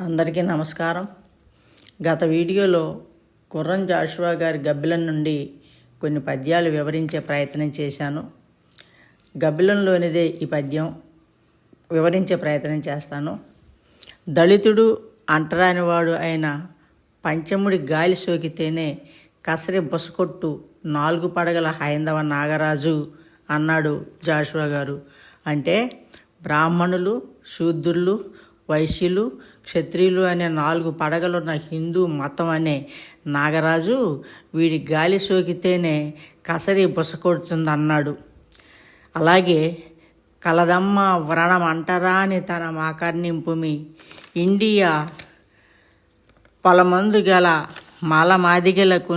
అందరికీ నమస్కారం. గత వీడియోలో గుర్రం జాషువా గారి గబ్బిలం నుండి కొన్ని పద్యాలు వివరించే ప్రయత్నం చేశాను. గబ్బిలంలోనిదే ఈ పద్యం వివరించే ప్రయత్నం చేస్తాను. దళితుడు అంటరానివాడు అయిన పంచముడి గాలి సోకితేనే కసరి బుసకొట్టు నాలుగు పడగల హైందవ నాగరాజు అన్నాడు జాషువా గారు. అంటే బ్రాహ్మణులు శూద్రులు వైశ్యులు క్షత్రియులు అనే నాలుగు పడగలున్న హిందూ మతం అనే నాగరాజు వీడి గాలి సోకితేనే కసరి బుసకొడుతుంది అన్నాడు అలాగే కలదమ్మ వ్రణం అంటరాని తన మాకర్నింపుమి ఇండియా పలమందు గల మాలమాదిగలకు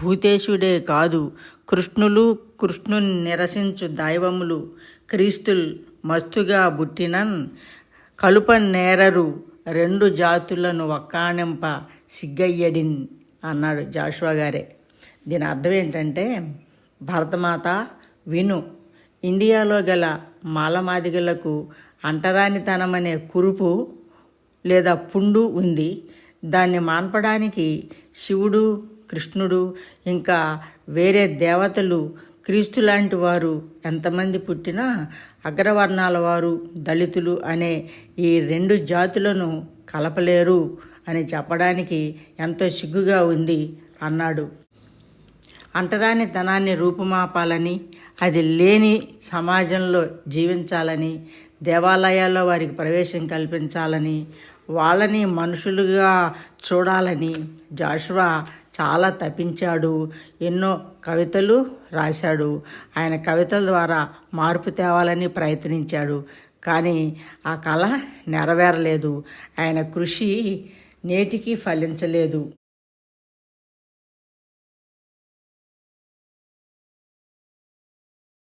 భూతేశుడే కాదు కృష్ణులు కృష్ణుని నిరసించు దైవములు క్రీస్తుల్ మస్తుగా బుట్టినన్ కలుప నేరరు రెండు జాతులను ఒక్కానింప సిగ్గయ్యడిన్ అన్నాడు జాషువా గారే. దీని అర్థం ఏంటంటే భరతమాత విను ఇండియాలో గల మాలమాదిగలకు అంటరానితనమనే కురుపు లేదా పుండు ఉంది. దాన్ని మాన్పడానికి శివుడు కృష్ణుడు ఇంకా వేరే దేవతలు క్రీస్తు లాంటి వారు ఎంతమంది పుట్టినా అగ్రవర్ణాల వారు దళితులు అనే ఈ రెండు జాతులను కలపలేరు అని చెప్పడానికి ఎంతో సిగ్గుగా ఉంది అన్నాడు. అంటరాని ధనాన్ని రూపుమాపాలని అది లేని సమాజంలో జీవించాలని దేవాలయాల్లో వారికి ప్రవేశం కల్పించాలని వాళ్ళని మనుషులుగా చూడాలని జాషువా చాలా తప్పించాడు. ఎన్నో కవితలు రాశాడు. ఆయన కవితల ద్వారా మార్పు తేవాలని ప్రయత్నించాడు. కానీ ఆ కళ నెరవేరలేదు. ఆయన కృషి నేటికి ఫలించలేదు.